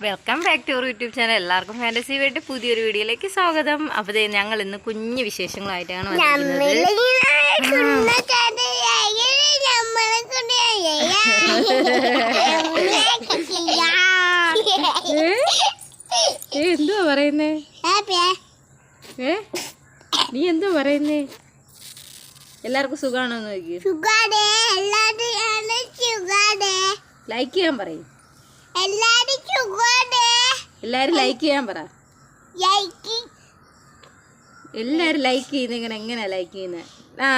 Welcome back to YouTube channel എല്ലാവർക്കും fantasy വേണ്ടി പുതിയൊരു വീഡിയോയിലേക്ക് സ്വാഗതം. അപ്പോൾ ഞങ്ങൾ ഇന്ന് കുഞ്ഞു വിശേഷങ്ങളായിട്ടാണ് വന്നിരിക്കുന്നത് ഏ എന്തുവാ പറയുന്നേ ഏ? നീ എന്തോ പറയുന്നേ? എല്ലാവർക്കും സുഖാണോ. നോക്കി ലൈക്ക് ചെയ്യാൻ പറയും. എല്ലാരും ലൈക്ക് ചെയ്യാൻ പറ. എല്ലാരും ലൈക്ക് ചെയ്യുന്ന ഇങ്ങനെ എങ്ങനെയാ ലൈക്ക് ചെയ്യുന്നത് ആ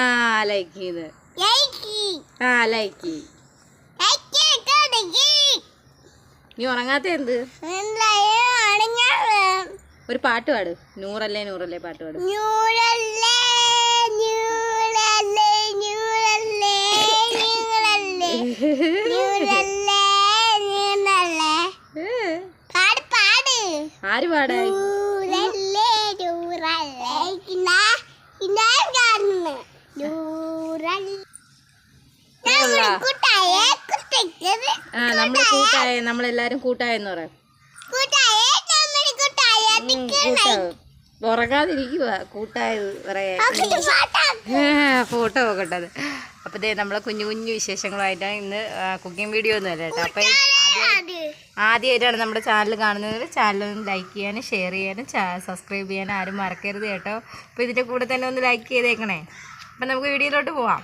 ലൈക്ക് ചെയ്യുന്നത് ആ ലൈക്ക് നീ ഉറങ്ങാത്ത എന്ത്? ഒരു പാട്ട് പാട്. നൂറല്ലേ നൂറല്ലേ പാട്ട് പാട്. പാട് പാട്. ആര്. കൂട്ടായേ ആ നമ്മൾ കൂട്ടായ. നമ്മളെല്ലാരും കൂട്ടായെന്ന് പറയാം കൂട്ടായേ ഉം, കൂട്ടാവ് ഉറങ്ങാതിരിക്കുക കൂട്ടായത് പറയാ ഫോട്ടോ നോക്കട്ടത് അപ്പോൾ ദേ നമ്മളെ കുഞ്ഞു കുഞ്ഞു വിശേഷങ്ങളായിട്ടാണ് ഇന്ന് കുക്കിംഗ് വീഡിയോ ഒന്നും അല്ല കേട്ടോ. അപ്പോൾ ആദ്യമായിട്ടാണ് നമ്മുടെ ചാനൽ കാണുന്നത്. ചാനൽ ഒന്ന് ലൈക്ക് ചെയ്യാനും ഷെയർ ചെയ്യാനും സബ്സ്ക്രൈബ് ചെയ്യാനും ആരും മറക്കരുത് കേട്ടോ. അപ്പോൾ ഇതിന്റെ കൂടെ തന്നെ ഒന്ന് ലൈക്ക് ചെയ്തേക്കണേ. അപ്പം നമുക്ക് വീഡിയോയിലോട്ട് പോവാം.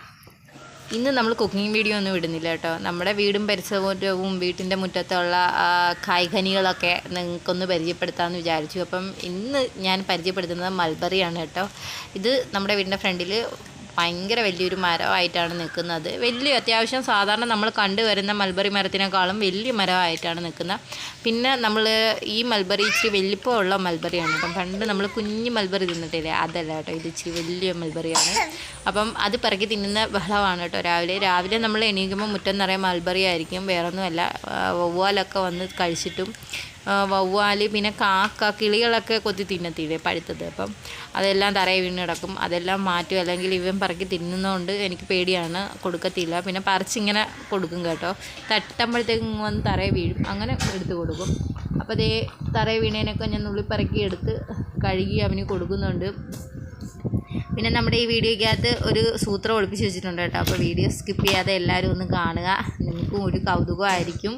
ഇന്ന് നമ്മൾ കുക്കിംഗ് വീഡിയോ ഒന്നും ഇടുന്നില്ല കേട്ടോ. നമ്മുടെ വീടും പരിസരവും വീട്ടിന്റെ മുറ്റത്തുള്ള കായ്കനികളൊക്കെ നിങ്ങൾക്കൊന്ന് പരിചയപ്പെടുത്താമെന്ന് വിചാരിച്ചു. അപ്പം ഇന്ന് ഞാൻ പരിചയപ്പെടുത്തുന്നത് മൽബറിയാണ് കേട്ടോ. ഇത് നമ്മുടെ വീടിന്റെ ഫ്രണ്ടിൽ ഭയങ്കര വലിയൊരു മരമായിട്ടാണ് നിൽക്കുന്നത്. വലിയ അത്യാവശ്യം സാധാരണ നമ്മൾ കണ്ടുവരുന്ന മൽബറി മരത്തിനേക്കാളും വലിയ മരമായിട്ടാണ് നിൽക്കുന്നത്. പിന്നെ നമ്മൾ ഈ മൽബറി ഇച്ചിരി വലിപ്പമുള്ള മൽബറിയാണ് കേട്ടോ. പണ്ട് നമ്മൾ കുഞ്ഞു മൽബറി തിന്നിട്ടില്ലേ? അതല്ല കേട്ടോ. ഇത് ഇച്ചിരി വലിയ മൽബറിയാണ് അപ്പം അത് പിറക്കി തിന്നുന്ന ബഹളമാണ് കേട്ടോ രാവിലെ. രാവിലെ നമ്മൾ എണീക്കുമ്പോൾ മുറ്റം നിറയെ മൽബറി ആയിരിക്കും. വേറൊന്നുമല്ല ഒവ്വാലൊക്കെ വന്ന് കഴിച്ചിട്ടും വവ്വാൽ പിന്നെ കാക്ക കിളികളൊക്കെ കൊത്തി തിന്നത്തില്ലേ പഴുത്തത്. അപ്പം അതെല്ലാം തറയിൽ വീണ് കിടക്കും. അതെല്ലാം മാറ്റും. അല്ലെങ്കിൽ ഇവൻ പറക്കി തിന്നുന്നതുകൊണ്ട് എനിക്ക് പേടിയാണ്. കൊടുക്കത്തില്ല. പിന്നെ പറിച്ചിങ്ങനെ കൊടുക്കും കേട്ടോ. തട്ടുമ്പോഴത്തേക്കും വന്ന് തറയെ വീഴും. അങ്ങനെ എടുത്ത് കൊടുക്കും. അപ്പോൾ അതേ തറയിൽ വീണേനൊക്കെ ഞാൻ നുള്ളിപ്പറക്കി എടുത്ത് കഴുകി അവന് കൊടുക്കുന്നുണ്ട്. പിന്നെ നമ്മുടെ ഈ വീഡിയോയ്ക്കകത്ത് ഒരു സൂത്രം ഒളിപ്പിച്ച് വെച്ചിട്ടുണ്ട് കേട്ടോ. അപ്പോൾ വീഡിയോ സ്കിപ്പ് ചെയ്യാതെ എല്ലാവരും ഒന്ന് കാണുക. നിങ്ങൾക്കും ഒരു കൗതുകമായിരിക്കും.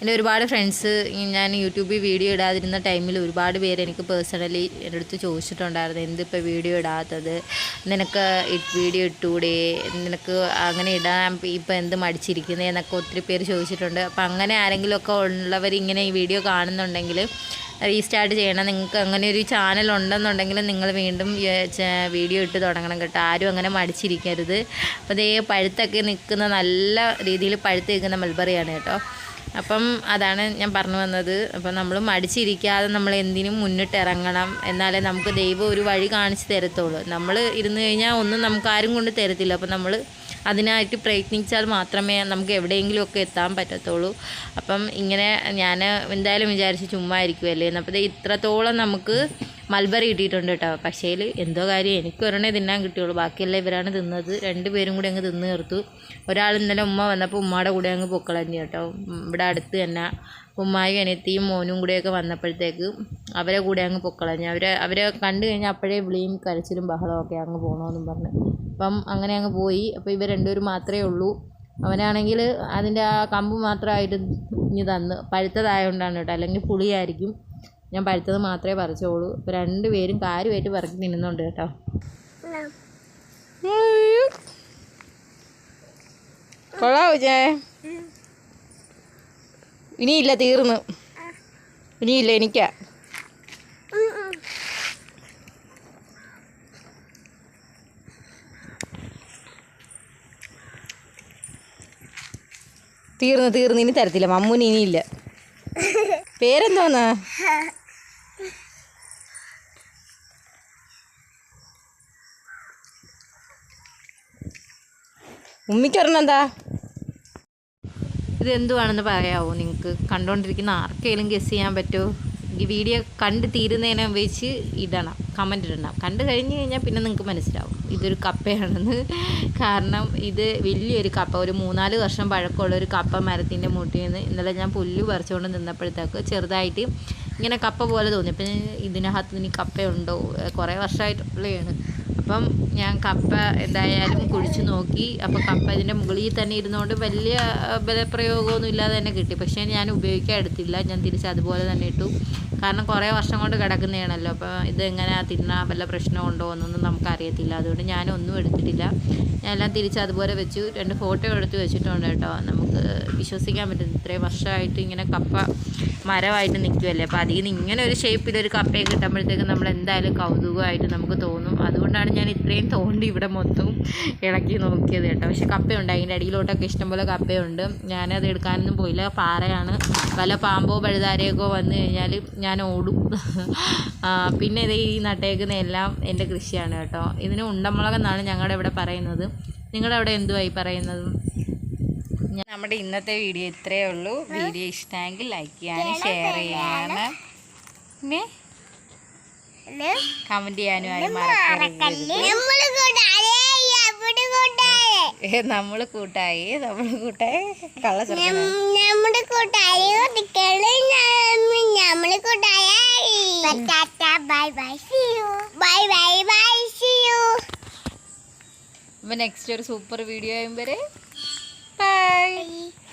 എന്റെ ഒരുപാട് ഫ്രണ്ട്സ് ഞാൻ യൂട്യൂബിൽ വീഡിയോ ഇടാതിരുന്ന ടൈമിൽ ഒരുപാട് പേര് എനിക്ക് പേഴ്സണലി എന്റെ അടുത്ത് ചോദിച്ചിട്ടുണ്ടായിരുന്നു എന്തിപ്പോൾ വീഡിയോ ഇടാത്തത്? നിനക്ക് വീഡിയോ ഇട്ടൂടെ? നിനക്ക് അങ്ങനെ ഇടാൻ ഇപ്പം എന്ത് മടിച്ചിരിക്കുന്നത് എന്നൊക്കെ ഒത്തിരി പേര് ചോദിച്ചിട്ടുണ്ട്. അപ്പം അങ്ങനെ ആരെങ്കിലുമൊക്കെ ഉള്ളവർ ഇങ്ങനെ ഈ വീഡിയോ കാണുന്നുണ്ടെങ്കിൽ റീസ്റ്റാർട്ട് ചെയ്യണം. നിങ്ങൾക്ക് അങ്ങനെ ഒരു ചാനൽ ഉണ്ടെന്നുണ്ടെങ്കിൽ നിങ്ങൾ വീണ്ടും വീഡിയോ ഇട്ട് തുടങ്ങണം കേട്ടോ. ആരും അങ്ങനെ മടിച്ചിരിക്കരുത്. അപ്പോൾ ഇതേ പഴുത്തൊക്കെ നിൽക്കുന്ന നല്ല രീതിയിൽ പഴുത്ത് നിൽക്കുന്ന മൽബറിയാണ് കേട്ടോ. അപ്പം അതാണ് ഞാൻ പറഞ്ഞു വന്നത്. അപ്പം നമ്മൾ മടിച്ചിരിക്കാതെ നമ്മൾ എന്തിനും മുന്നിട്ട് ഇറങ്ങണം. എന്നാലേ നമുക്ക് ദൈവം ഒരു വഴി കാണിച്ച് തരത്തുള്ളൂ. നമ്മൾ ഇരുന്ന് കഴിഞ്ഞാൽ ഒന്നും നമുക്ക് ആരും കൊണ്ട് തരത്തില്ല. അപ്പം നമ്മൾ അതിനായിട്ട് പ്രയത്നിച്ചാൽ മാത്രമേ നമുക്ക് എവിടെയെങ്കിലും ഒക്കെ എത്താൻ പറ്റത്തുള്ളൂ. അപ്പം ഇങ്ങനെ ഞാൻ എന്തായാലും വിചാരിച്ച് ചുമ്മാ ഇരിക്കുമല്ലേ അപ്പോൾ ദേ ഇത്രത്തോളം നമുക്ക് മൽബറി കിട്ടിയിട്ടുണ്ട് കേട്ടോ. പക്ഷേ എന്തോ കാര്യം എനിക്ക് ഒരെണ്ണേ തിന്നാൻ കിട്ടിയുള്ളൂ. ബാക്കിയെല്ലാം ഇവരാണ് തിന്നത്. രണ്ടുപേരും കൂടി അങ്ങ് തിന്ന് തീർത്തു. ഒരാൾ ഇന്നലെ ഉമ്മ വന്നപ്പോൾ ഉമ്മയുടെ കൂടെ അങ്ങ് പൊക്കളഞ്ഞു കേട്ടോ. ഇവിടെ അടുത്ത് തന്നെ ഉമ്മായും അനിയത്തിയും മോനും കൂടെയൊക്കെ വന്നപ്പോഴത്തേക്ക് അവരെ കൂടെ അങ്ങ് പൊക്കളഞ്ഞു അവരെ അവരെ കണ്ടു കഴിഞ്ഞാൽ അപ്പോഴേ വിളിയും കരച്ചിലും ബഹളമൊക്കെ അങ്ങ് പോകണമെന്നും പറഞ്ഞ്. അപ്പം അങ്ങനെ അങ്ങ് പോയി. അപ്പോൾ ഇവർ രണ്ടുപേരും മാത്രമേ ഉള്ളൂ. അവനാണെങ്കിൽ അതിന്റെ ആ കമ്പ് മാത്രമായിട്ട് ഇനി തന്ന്. പഴുത്തതായതുകൊണ്ടാണ് കേട്ടോ. അല്ലെങ്കിൽ പുളിയായിരിക്കും. ഞാൻ പഴുത്തത് മാത്രമേ പറിച്ചോളൂ. അപ്പോൾ രണ്ടുപേരും കാര്യമായിട്ട് പറക്കി തിന്നുന്നുണ്ട് കേട്ടോ. കൊള്ളാവൂ ചേ ഇനിയില്ല തീർന്നു. ഇനിയില്ല എനിക്കാ. തീർന്നു തീർന്നു. ഇനി തരത്തില്ല. മമ്മൂന് ഇനിയില്ല. പേരെന്തോന്നാ ഉമ്മിക്ക് ഒരെണ്ണം എന്താ ഇത് എന്തുവാണെന്ന് പറയാമോ നിങ്ങൾക്ക്? കണ്ടുകൊണ്ടിരിക്കുന്ന ആർക്കെങ്കിലും ഗസ് ചെയ്യാൻ പറ്റുമോ ഈ വീഡിയോ കണ്ട് തീരുന്നതിനെ വെച്ച് ഇടണം കമന്റ് ഇടണം. കണ്ടു കഴിഞ്ഞ് കഴിഞ്ഞാൽ പിന്നെ നിങ്ങൾക്ക് മനസ്സിലാവും. ഇതൊരു കപ്പയാണെന്ന്. കാരണം ഇത് വലിയൊരു കപ്പ. ഒരു മൂന്നാൽ വർഷം പഴക്കമുള്ള ഒരു കപ്പ മരത്തിന്റെ മുട്ടിൽ നിന്ന് ഇന്നലെ ഞാൻ പുല്ല് പറിച്ചുകൊണ്ട് നിന്നപ്പോഴത്തേക്ക് ചെറുതായിട്ട് ഇങ്ങനെ കപ്പ പോലെ തോന്നി. അപ്പം ഇതിനകത്ത് ഇനി കപ്പയുണ്ടോ? കുറേ വർഷമായിട്ടുള്ളതാണ്. അപ്പം ഞാൻ കപ്പ എന്തായാലും കുഴിച്ച് നോക്കി. അപ്പോൾ കപ്പ അതിന്റെ മുകളിൽ തന്നെ ഇരുന്നുകൊണ്ട് വലിയ ബലപ്രയോഗമൊന്നും ഇല്ലാതെ തന്നെ കിട്ടി. പക്ഷേ ഞാൻ ഉപയോഗിക്കാൻ എടുത്തില്ല. ഞാൻ തിരിച്ച് അതുപോലെ തന്നെ ഇട്ടു. കാരണം കുറേ വർഷം കൊണ്ട് കിടക്കുന്നതാണല്ലോ. അപ്പോൾ ഇത് എങ്ങനെ തിന്നാൻ വല്ല പ്രശ്നമുണ്ടോ എന്നൊന്നും നമുക്കറിയത്തില്ല. അതുകൊണ്ട് ഞാനൊന്നും എടുത്തിട്ടില്ല. ഞാൻ എല്ലാം തിരിച്ച് അതുപോലെ വെച്ചു. രണ്ട് ഫോട്ടോ എടുത്ത് വെച്ചിട്ടുണ്ട് കേട്ടോ. നമുക്ക് വിശ്വസിക്കാൻ പറ്റും ഇത്രയും വർഷമായിട്ട് ഇങ്ങനെ കപ്പ മരമായിട്ട് നിൽക്കുമല്ലേ അപ്പോൾ അതിൽ നിന്ന് ഇങ്ങനെ ഒരു ഷേപ്പിലൊരു കപ്പയെ കിട്ടുമ്പോഴത്തേക്ക് നമ്മൾ എന്തായാലും കൗതുകമായിട്ട് നമുക്ക് തോന്നും. അതുകൊണ്ടാണ് ഞാൻ ഇത്രയും തോണ്ടി ഇവിടെ മൊത്തം ഇളക്കി നോക്കിയത് കേട്ടോ. പക്ഷേ കപ്പയുണ്ട്. അതിന്റെ അടിയിലോട്ടൊക്കെ ഇഷ്ടംപോലെ കപ്പയുണ്ട്. ഞാനത് എടുക്കാനൊന്നും പോയില്ല. പാറയാണ്. വല്ല പാമ്പോ പഴുതാരയൊക്കെ വന്നു കഴിഞ്ഞാൽ ഞാൻ ഓടും. പിന്നെ ഇത് ഈ നട്ടേക്കുന്ന എല്ലാം എന്റെ കൃഷിയാണ് കേട്ടോ. ഇതിന് ഉണ്ടമുളകെന്നാണ് ഞങ്ങളുടെ ഇവിടെ പറയുന്നത്. നിങ്ങളുടെ അവിടെ എന്തുവായി പറയുന്നത്? നമ്മുടെ ഇന്നത്തെ വീഡിയോ ഇത്രയേ ഉള്ളൂ. വീഡിയോ ഇഷ്ടമെങ്കിൽ ലൈക്ക് ചെയ്യാനും ഷെയർ ചെയ്യാനും പിന്നെ കമന്റ് ചെയ്യാനും ആരും മറക്കരുത്. നമ്മൾ കൂട്ടായേ കള്ള. നമ്മുടെ നമ്മൾ കൂട്ടായി bye bye see you bye bye bye see you അപ്പോൾ നെക്സ്റ്റ് ഒരു സൂപ്പർ വീഡിയോ ആയും വരെ. 拜。